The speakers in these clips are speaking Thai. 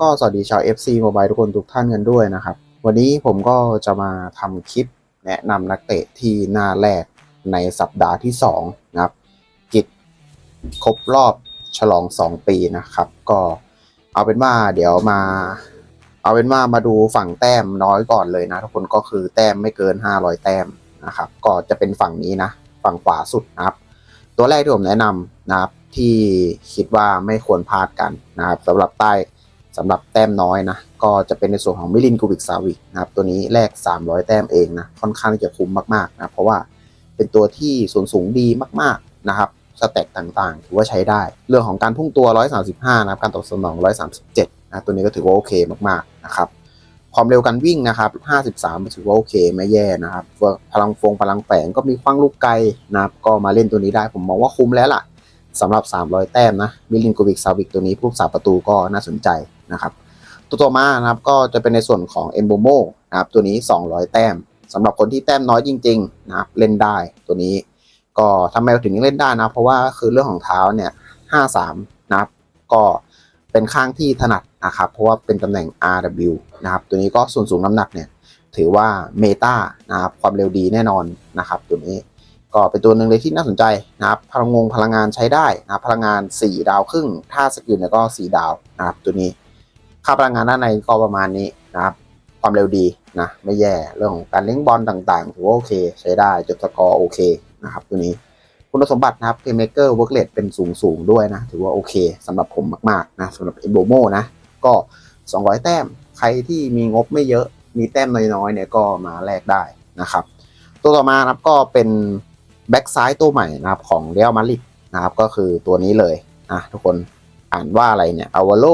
ก็สวัสดีชาว FC Mobile ทุกคนทุกท่านกันด้วยนะครับ วันนี้ผมก็จะมาทำคลิปแนะนำนักเตะที่หน้าแรกในสัปดาห์ที่ 2 นะครับ กิจครบรอบฉลอง 2 ปีนะครับ ก็เอาเป็นว่าเดี๋ยวมา เอาเป็นว่ามาดูฝั่งแต้มน้อยก่อนเลยนะ ทุกคนก็คือแต้มไม่เกิน 500 แต้มนะครับ ก็จะเป็นฝั่งนี้นะ ฝั่งขวาสุดนะครับ ตัวแรกที่ผมแนะนำนะครับที่คิดว่าไม่ควรพลาดกันนะครับสำหรับใต้ สำหรับแต้มน้อยนะ ก็จะเป็นในส่วนของมิลินกูบิกซาวิกนะครับ ตัวนี้แลก 300 แต้มเองนะ ค่อนข้างจะคุ้มมากๆนะ เพราะว่าเป็นตัวที่ส่วนสูงดีมากๆนะครับสเต็ปต่างๆ ถือว่าใช้ได้ เรื่องของการพุ่งตัว 135 นะครับ การตอบสนอง 137 นะตัวนี้ก็ถือว่าโอเคมากๆนะครับ ความเร็วการวิ่งนะครับ 53 ถือว่าโอเคไม่แย่นะครับ พลังฟงพลังแฝงก็มีคว้างลูกไกลนะครับ ก็มาเล่นตัวนี้ได้ ผมมองว่าคุ้มแล้วล่ะสำหรับ 300 แต้มนะ มิลินโกวิกซาวิกตัวนี้ผู้สาประตูก็น่าสนใจ นะครับ ตัวต่อมานะครับก็จะเป็นในส่วนของเอมโบโมนะครับตัวนี้ 200 แต้มสำหรับคนที่แต้มน้อยจริงๆนะครับเล่นได้ตัวนี้ ก็ทำไมถึงเล่นได้นะ เพราะว่าคือเรื่องของเท้าเนี่ย 53 นะครับ ก็เป็นข้างที่ถนัดนะครับ เพราะว่าเป็นตำแหน่ง RW นะครับ ตัวนี้ก็ส่วนสูงน้ำหนักเนี่ย ถือว่าเมตานะครับ ความเร็วดีแน่นอนนะครับ ตัวนี้ก็เป็นตัวหนึ่งเลยที่น่าสนใจนะครับ พลังงงพลังงานใช้ได้นะครับ พลังงาน 4 ดาวครึ่ง ถ้าสกิลเนี่ยก็ 4 ดาวนะครับ ตัวนี้ ค่าพลังงานด้านในก็ประมาณนี้นะครับ ความเร็วดีนะ ไม่แย่เรื่องของการเลี้ยงบอลต่างๆถือว่าโอเค ใช้ได้จดสกอร์โอเคนะครับตัวนี้คุณสมบัตินะครับเพย์เมเกอร์เวิร์กเลเป็นสูงสูงด้วยนะ ถือว่าโอเคสำหรับผมมากๆนะสำหรับเอโบโมนะก็ 200 แต้มใครที่มีงบไม่เยอะมีแต้มน้อยๆเนี่ยก็มาแลกได้นะครับ ตัวต่อมานะครับก็เป็นแบ็กซ้ายตัวใหม่นะครับของเรอัลมาดริดนะครับก็คือตัวนี้เลยนะทุกคนอ่านว่าอะไรเนี่ยอวาโล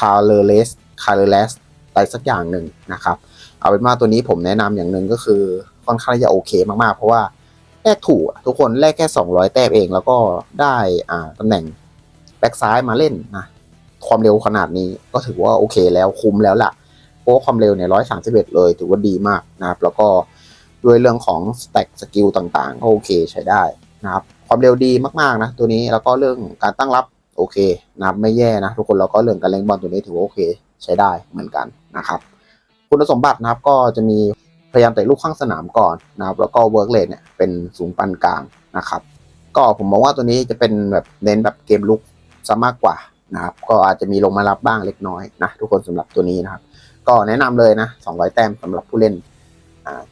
คาร์เลเลสคาร์เลเลสอะไรสักอย่างหนึ่งนะครับ เอาเป็นว่าตัวนี้ผมแนะนำอย่างหนึ่งก็คือค่อนข้างจะโอเคมากๆ เพราะว่าแลกถูกทุกคนแลกแค่ 200 แต้มเอง แล้วก็ได้อ่าตำแหน่งแบ็กซ้ายมาเล่นนะความเร็วขนาดนี้ก็ถือว่าโอเคแล้วคุ้มแล้วล่ะเพราะความเร็วเนี่ยร้อยสามสิบเอ็ดเลยถือว่าดีมากนะครับ แล้วก็ด้วยเรื่องของสแต็กสกิลต่างๆก็โอเคใช้ได้นะครับ ความเร็วดีมากๆนะตัวนี้แล้วก็เรื่องการตั้งรับ โอเคนะครับไม่แย่นะทุกคนแล้วก็เรื่องการเล่นบอลตัวนี้ถือว่าโอเค ใช้ได้เหมือนกันนะครับคุณสมบัตินะครับก็จะมีพยายามเตะลูกข้างสนามก่อนนะครับแล้วก็เวิร์กเลนเนี่ยเป็นสูงปานกลางนะครับก็ผมมองว่าตัวนี้จะเป็นแบบเน้นแบบเกมลุกซะมากกว่านะครับก็อาจจะมีลงมารับบ้างเล็กน้อยนะทุกคนสำหรับตัวนี้นะครับก็แนะนำเลยนะ 200 แต้มสำหรับผู้เล่น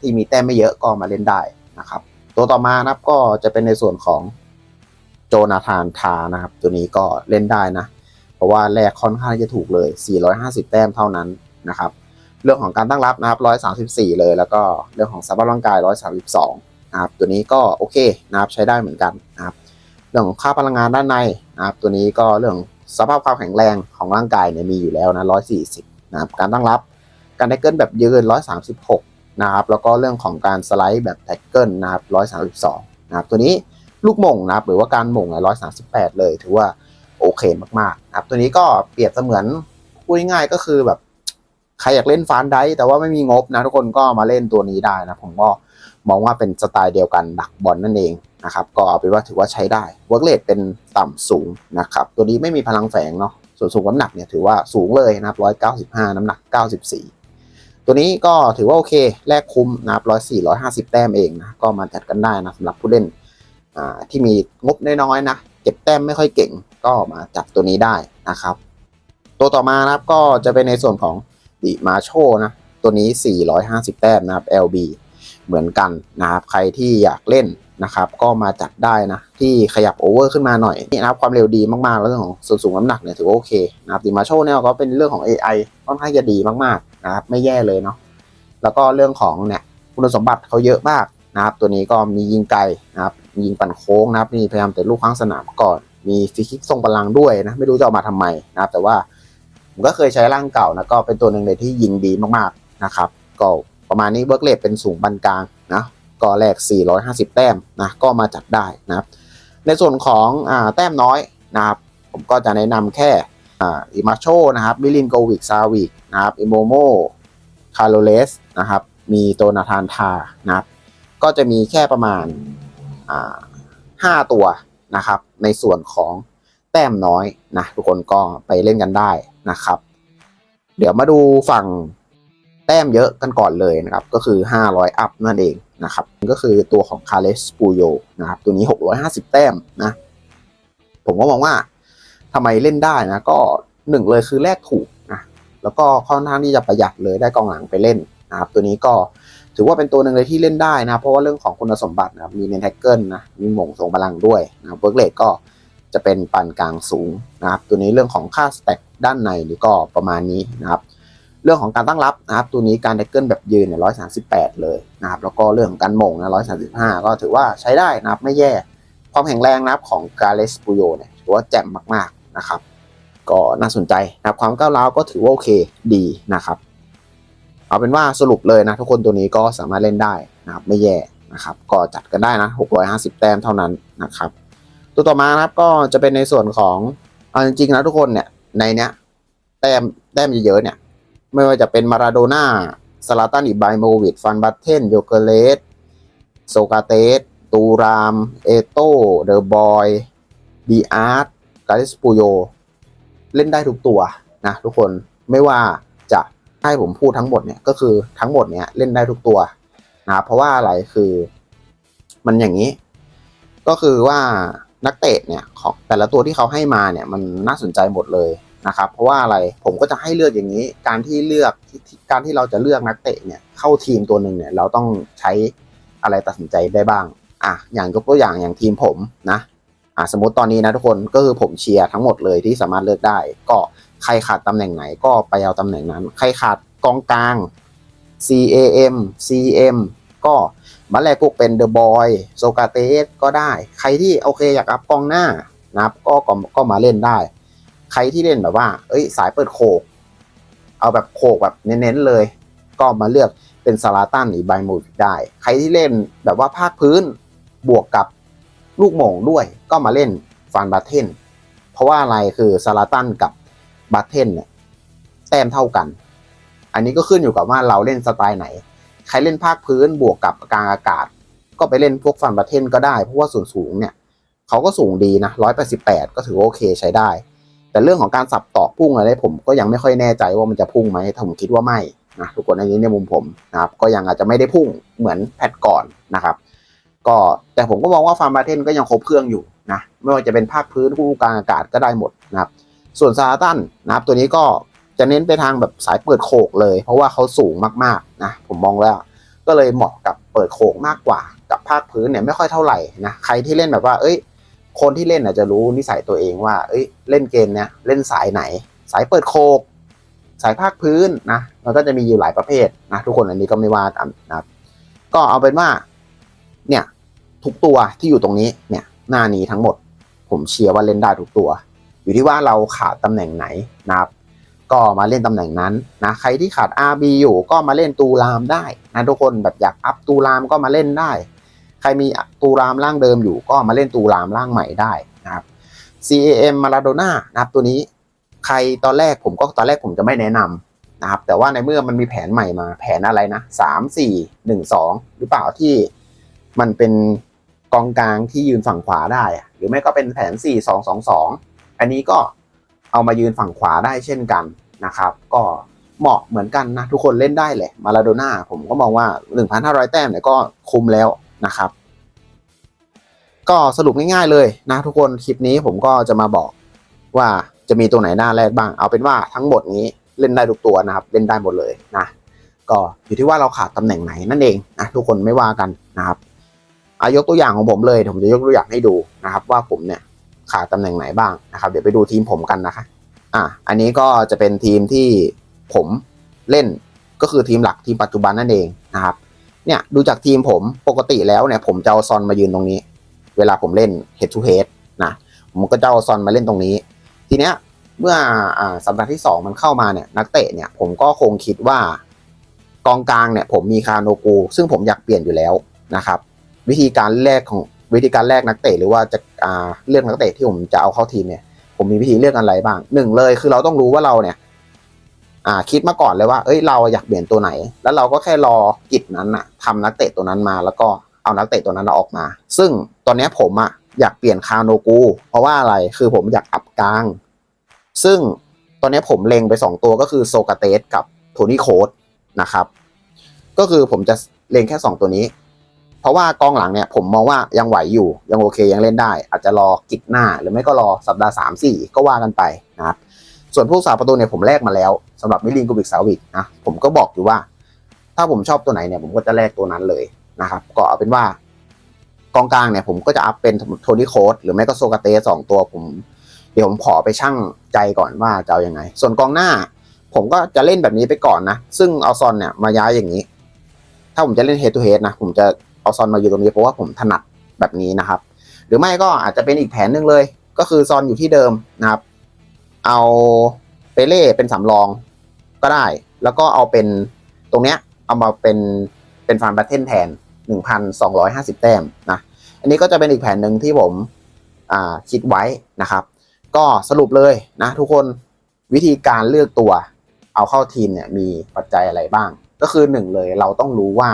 ที่มีแต้มไม่เยอะก็มาเล่นได้นะครับตัวต่อมานะครับก็จะเป็นในส่วนของ โจนาธานทานะครับ ตัวนี้ก็เล่นได้นะ เพราะว่าแลกค่อนข้างจะถูกเลย 450 แต้มเท่านั้นนะครับ เรื่องของการตั้งรับนะครับ 134 เลย แล้วก็เรื่องของสภาพร่างกาย 132 นะครับ ตัวนี้ก็โอเคนะครับใช้ได้เหมือนกันนะครับ เรื่องของค่าพลังงานด้านในนะครับ ตัวนี้ก็เรื่องสภาพความแข็งแรงของร่างกายเนี่ยมีอยู่แล้วนะ 140 นะครับ การตั้งรับการแท็กเกิลแบบยืน 136 นะครับ แล้วก็เรื่องของการสไลด์แบบแท็กเกิลนะครับ 132 นะครับ ตัวนี้ ลูกหม่งนะครับหรือว่าการหม่งเนี่ย138เลย ถือว่าโอเคมากๆนะครับตัวนี้ก็เปรียบเสมือนพูดง่ายๆก็คือแบบใครอยากเล่นฟานไดแต่ว่าไม่มีงบนะทุกคนก็มาเล่นตัวนี้ได้นะผมก็มองว่าเป็นสไตล์เดียวกันดักบอลนั่นเองนะครับก็เอาเป็นว่าถือว่าใช้ได้เวิร์กเลทเป็นต่ำสูงนะครับตัวนี้ไม่มีพลังแฝงเนาะส่วนสูงน้ำหนักเนี่ยถือว่าสูงเลยนะครับ195น้ำหนัก94ตัวนี้ก็ถือว่าโอเคแลกคุ้มนะครับ104 150แต้มเองนะก็มาจัดกันได้นะสำหรับผู้เล่น ที่มีงบน้อยๆนะเก็บแต้มไม่ค่อยเก่งก็มาจับตัวนี้ได้นะครับ ตัวต่อมานะครับก็จะเป็นในส่วนของดิมาโชนะตัวนี้ 450 แต้มนะครับ LB เหมือนกันนะครับใครที่อยากเล่นนะครับ ก็มาจัดได้นะ ที่ขยับโอเวอร์ขึ้นมาหน่อยนี่นะครับความเร็วดีมากๆแล้วเรื่องของส่วนสูงน้ำหนักเนี่ยถือว่าโอเคนะครับดิมาโชเนี่ยก็เป็นเรื่องของ AI ค่อนข้างจะดีมากๆนะครับไม่แย่เลยเนาะแล้วก็เรื่องของเนี่ยคุณสมบัติเขาเยอะมาก นะครับ ตัวนี้ก็มียิงไกลนะครับ ยิงปั่นโค้งนะครับ นี่พยายามเตะลูกข้างสนามก่อน มีฟรีคิกทรงพลังด้วยนะ ไม่รู้จะเอามาทำไมนะครับ แต่ว่าผมก็เคยใช้ร่างเก่านะก็เป็นตัวหนึ่งเลยที่ยิงดีมากๆนะครับ ก็ประมาณนี้เบิร์กเลทเป็นสูงปานกลางนะก็แลก450 แต้มนะก็มาจัดได้นะครับ ในส่วนของอ่าแต้มน้อยนะครับ ผมก็จะแนะนำแค่อ่าอิมาโชนะครับมิลินโกวิกซาวิกนะครับอิโมโมคาร์โลเลสนะครับ มีโตนาธานทานะครับ ก็จะมีแค่ประมาณาห้าตัวนะครับ ในส่วนของแต้มน้อยนะทุกคนก็ไปเล่นกันได้นะครับ เดี๋ยวมาดูฝั่งแต้มเยอะกันก่อนเลยนะครับ ก็คือ 500 อัพนั่นเองนะครับ ก็คือตัวของคาเลสปูโยนะครับ ตัวนี้ 650 แต้มนะ ผมก็มองว่าทำไมเล่นได้นะก็หนึ่งเลยคือแลกถูกนะแล้วก็ค่อนข้างที่จะประหยัดเลยได้กองหลังไปเล่นนะครับ ตัวนี้ก็ ถือว่าเป็นตัวหนึ่งเลยที่เล่นได้นะเพราะว่าเรื่องของคุณสมบัตินะครับมีเมนแท็กเกิลนะมีหม่งทรงพลังด้วยนะเวิร์กเลทก็จะเป็นปานกลางสูงนะครับ ตัวนี้เรื่องของค่าสแต็กด้านในนี่ก็ประมาณนี้นะครับ เรื่องของการตั้งรับนะครับ ตัวนี้การแท็กเกิลแบบยืนเนี่ยร้อยสาสิบแปดเลยนะครับ แล้วก็เรื่องของการหม่งนะร้อยสาสิบห้าก็ถือว่าใช้ได้นะครับไม่แย่ ความแข็งแรงนะครับของกาเลสปูโยเนี่ยถือว่าแจ่มมากๆนะครับ ก็น่าสนใจนะครับความก้าวร้าวก็ถือว่าโอเคดีนะครับ เอาเป็นว่าสรุปเลยนะทุกคนตัวนี้ก็สามารถเล่นได้นะครับไม่แย่นะครับก็จัดกันได้นะ 650 แต้มเท่านั้นนะครับ ตัวต่อมานะครับก็จะเป็นในส่วนของเอาจริงๆนะทุกคนเนี่ยในเนี้ยแต้มแต้มเยอะๆเนี่ยไม่ว่าจะเป็นมาราโดน่าสลาตันอิบาฮิโมวิชฟันบัตเทนโยเกเลสโซกาเตสตูราม เอโตเดอะบอยดีอาร์ตกาลิสปูโย เล่นได้ทุกตัวนะทุกคนไม่ว่า ให้ผมพูดทั้งหมดเนี่ยก็คือทั้งหมดเนี่ยเล่นได้ทุกตัวนะเพราะว่าอะไรคือมันอย่างนี้ ก็คือว่านักเตะเนี่ยของแต่ละตัวที่เขาให้มาเนี่ยมันน่าสนใจหมดเลยนะครับ เพราะว่าอะไรผมก็จะให้เลือกอย่างนี้ การที่เลือกการที่เราจะเลือกนักเตะเนี่ยเข้าทีมตัวหนึ่งเนี่ยเราต้องใช้อะไรตัดสินใจได้บ้างอะอย่างยกตัวอย่างอย่างทีมผมนะอะสมมติตอนนี้นะทุกคนก็คือผมเชียร์ทั้งหมดเลยที่สามารถเลือกได้ ก็ ใครขาดตำแหน่งไหนก็ไปเอาตำแหน่งนั้น ใครขาดกองกลาง CAM CM ก็มาแลกพวกเป็นเดอะบอยโซกาเตสก็ได้ ใครที่โอเคอยากอัพกองหน้านะครับก็ก็ก็มาเล่นได้ ใครที่เล่นแบบว่า เอ้ย สายเปิดโขก เอาแบบโขกแบบเน้นๆเลย ก็มาเลือกเป็นซาลาตันหรือไบมูดได้ ใครที่เล่นแบบว่าภาคพื้นบวกกับลูกหม่งด้วย ก็มาเล่นฟันบัตเทนเพราะว่าอะไรคือซาลาตันกับ บัตเทนเนี่ยแต้มเท่ากัน อันนี้ก็ขึ้นอยู่กับว่าเราเล่นสไตล์ไหน ใครเล่นภาคพื้นบวกกับกลางอากาศ ก็ไปเล่นพวกฟันบัตเทนก็ได้ เพราะว่าส่วนสูงเนี่ยเขาก็สูงดีนะร้อยแปดสิบแปดก็ถือว่าโอเคใช้ได้ แต่เรื่องของการสับต่อพุ่งอะไรผมก็ยังไม่ค่อยแน่ใจว่ามันจะพุ่งไหมถ้าผมคิดว่าไม่นะทุกคนอันนี้ในมุมผมนะครับก็ยังอาจจะไม่ได้พุ่งเหมือนแพทก่อนนะครับ ก็แต่ผมก็มองว่าฟาร์มบาเทนก็ยังครบเครื่องอยู่นะไม่ว่าจะเป็นภาคพื้นคู่กลางอากาศก็ได้หมดนะครับ ส่วนซาตันนะครับตัวนี้ก็จะเน้นไปทางแบบสายเปิดโขกเลย เพราะว่าเขาสูงมากๆนะผมมองแล้ว ก็เลยเหมาะกับเปิดโขกมากกว่า กับภาคพื้นเนี่ยไม่ค่อยเท่าไหร่นะใครที่เล่นแบบว่า เอ้ย คนที่เล่นอาจจะรู้นิสัยตัวเองว่า เอ้ย เล่นเกมเนี้ยเล่นสายไหน สายเปิดโคกสายภาคพื้นนะมันก็จะมีอยู่หลายประเภทนะทุกคนอันนี้ก็ไม่ว่ากันนะครับก็เอาเป็นว่าเนี่ยทุกตัวที่อยู่ตรงนี้เนี่ยหน้านี้ทั้งหมด ผมเชียร์ว่าเล่นได้ทุกตัว อยู่ที่ว่าเราขาดตำแหน่งไหนนะครับก็มาเล่นตำแหน่งนั้นนะใครที่ขาด RB อยู่ก็มาเล่นตูรามได้นะทุกคนแบบอยากอัพตูรามก็มาเล่นได้ ใครมีตูรามร่างเดิมอยู่ก็มาเล่นตูรามร่างใหม่ได้นะครับ CAM มาราโดน่านะครับตัวนี้ใครตอนแรกผมก็ตอนแรกผมจะไม่แนะนำนะครับ แต่ว่าในเมื่อมันมีแผนใหม่มาแผนอะไรนะสามสี่หนึ่งสองหรือเปล่าที่มันเป็นกองกลางที่ยืนฝั่งขวาได้ หรือไม่ก็เป็นแผนสี่สองสองสอง อันนี้ก็เอามายืนฝั่งขวาได้เช่นกันนะครับ ก็เหมาะเหมือนกันนะ ทุกคนเล่นได้แหละมาราโดน่าผมก็มองว่า 1,500 แต้มเนี่ยก็คุ้มแล้วนะครับ ก็สรุปง่ายๆเลยนะทุกคนคลิปนี้ผมก็จะมาบอกว่าจะมีตัวไหนหน้าแรกบ้าง เอาเป็นว่าทั้งหมดนี้เล่นได้ทุกตัวนะครับ เล่นได้หมดเลยนะ ก็อยู่ที่ว่าเราขาดตำแหน่งไหนนั่นเองนะทุกคนไม่ว่ากันนะครับอายกตัวอย่างของผมเลย ผมจะยกตัวอย่างให้ดูนะครับ ว่าผมเนี่ย ขาดตำแหน่งไหนบ้างนะครับเดี๋ยวไปดูทีมผมกันนะคะอะอันนี้ก็จะเป็นทีมที่ผมเล่นก็คือทีมหลักทีมปัจจุบันนั่นเองนะครับเนี่ยดูจากทีมผมปกติแล้วเนี่ยผมจะเอาซอนมายืนตรงนี้ เวลาผมเล่น head to head นะผมก็จะเอาซอนมาเล่นตรงนี้ ทีเนี้ยเมื่ออสัปดาห์ที่ 2 มันเข้ามาเนี่ยนักเตะเนี่ยผมก็คงคิดว่ากองกลางเนี่ยผมมีคาโนกู ซึ่งผมอยากเปลี่ยนอยู่แล้วนะครับ วิธีการแรกของ วิธีการแรกนักเตะหรือว่าจะอ่าเลือกนักเตะที่ผมจะเอาเข้าทีมเนี่ย ผมมีวิธีเลือกอะไรบ้างหนึ่งเลยคือเราต้องรู้ว่าเราเนี่ยอ่าคิดมาก่อนเลยว่า เอ้ย เราอยากเปลี่ยนตัวไหน แล้วเราก็แค่รอกิจนั้นอะทำนักเตะตัวนั้นมา แล้วก็เอานักเตะตัวนั้นออกมา ซึ่งตอนนี้ผมอะอยากเปลี่ยนคาโนกู เพราะว่าอะไร คือผมอยากอัพกลาง ซึ่งตอนนี้ผมเล็งไป 2 ตัวก็คือโซกาเตสกับโทนี่โคดนะครับ ก็คือผมจะเล็งแค่ 2 ตัวนี้ เพราะว่ากองหลังเนี่ยผมมองว่ายังไหวอยู่ยังโอเคยังเล่นได้ อาจจะรอกิกหน้า หรือไม่ก็รอสัปดาห์3 4ก็ว่ากันไปนะครับส่วนผู้สาประตูเนี่ยผมแลกมาแล้วสำหรับมิลินกูบิกซาวิกนะผมก็บอกอยู่ว่า ถ้าผมชอบตัวไหนเนี่ยผมก็จะแลกตัวนั้นเลยนะครับก็เอาเป็นว่ากองกลางเนี่ยผมก็จะอัพเป็นโทนี่โคดหรือไม่ก็โซกาเตสสองตัวผม เดี๋ยวผมขอไปชั่งใจก่อนว่าจะเอายังไง ส่วนกองหน้า ผมก็จะเล่นแบบนี้ไปก่อนนะ ซึ่งเอาซอนเนี่ยมาย้ายอย่างนี้ ถ้าผมจะเล่นเฮด to เฮดนะผมจะ เอาซอนมาอยู่ตรงนี้เพราะว่าผมถนัดแบบนี้นะครับ หรือไม่ก็อาจจะเป็นอีกแผนหนึ่งเลย ก็คือซอนอยู่ที่เดิมนะครับ เอาเปเล่เป็นสำรองก็ได้ แล้วก็เอาเป็นตรงเนี้ยเอามาเป็นเป็นฟาร์มแบทเทนแทน 1,250 แต้มนะอันนี้ก็จะเป็นอีกแผนหนึ่งที่ผมอ่าคิดไว้นะครับ ก็สรุปเลยนะทุกคนวิธีการเลือกตัวเอาเข้าทีมเนี่ยมีปัจจัยอะไรบ้าง ก็คือหนึ่งเลยเราต้องรู้ว่า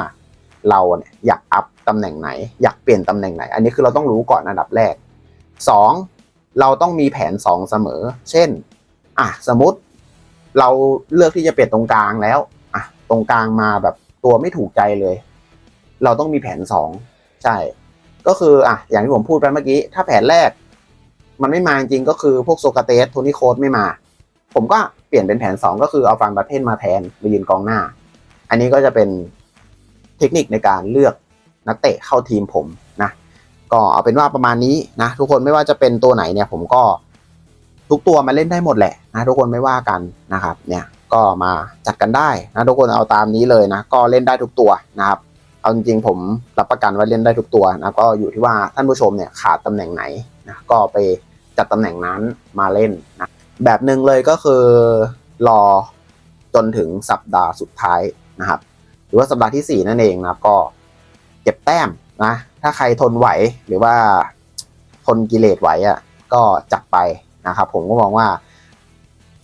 เราเนี่ยอยากอัพตำแหน่งไหน อยากเปลี่ยนตำแหน่งไหน อันนี้คือเราต้องรู้ก่อนอันดับแรกสองเราต้องมีแผนสองเสมอ เช่นอะสมมติเราเลือกที่จะเปลี่ยนตรงกลางแล้วอะตรงกลางมาแบบตัวไม่ถูกใจเลย เราต้องมีแผนสองใช่ ก็คืออะอย่างที่ผมพูดไปเมื่อกี้ ถ้าแผนแรก มันไม่มาจริงก็คือพวกโซกาเตสโทนี่โคดไม่มา ผมก็เปลี่ยนเป็นแผน 2 ก็คือเอาฟันบัตเทนมาแทนมายืนกองหน้า อันนี้ก็จะเป็น เทคนิคในการเลือกนักเตะเข้าทีมผมนะก็เอาเป็นว่าประมาณนี้นะทุกคนไม่ว่าจะเป็นตัวไหนเนี่ยผมก็ทุกตัวมาเล่นได้หมดแหละนะทุกคนไม่ว่ากันนะครับเนี่ยก็มาจัดกันได้นะทุกคนเอาตามนี้เลยนะก็เล่นได้ทุกตัวนะครับเอาจริงๆผมรับประกันว่าเล่นได้ทุกตัวนะก็อยู่ที่ว่าท่านผู้ชมเนี่ยขาดตำแหน่งไหนนะก็ไปจัดตำแหน่งนั้นมาเล่นนะแบบหนึ่งเลยก็คือรอจนถึงสัปดาห์สุดท้ายนะครับ รือว่าสัปดาห์ที่ 4 นั่นเองนะก็เก็บแต้มนะ ถ้าใครทนไหวหรือว่าทนกิเลสไหวอะ่ะก็จัดไปนะครับผมก็มองว่า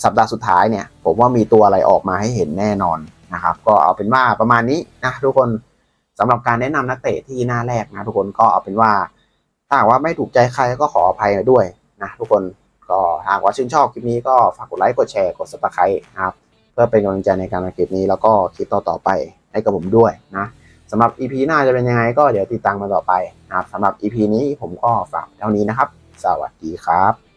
สัปดาห์สุดท้ายเนี่ย ผมว่ามีตัวอะไรออกมาให้เห็นแน่นอนนะครับ ก็เอาเป็นว่าประมาณนี้นะทุกคนสำหรับการแนะนำนักเตะที่หน้าแรกนะทุกคนก็เอาเป็นว่าถ้าว่าไม่ถูกใจใครก็ขออภัยด้วยนะทุกคนก็หากว่าชื่นชอบคลิปนี้ก็ฝากกดไลค์กดแชร์กด subscribe นะครับ เพื่อเป็นกำลังใจในการทำคลิปนี้แล้วก็คลิปต่อๆไป ให้กับผมด้วยนะสำหรับ EP หน้าจะเป็นยังไงก็เดี๋ยวติดตามมาต่อไปนะครับสำหรับ EP นี้ผมก็ฝากเท่านี้นะครับ สวัสดีครับ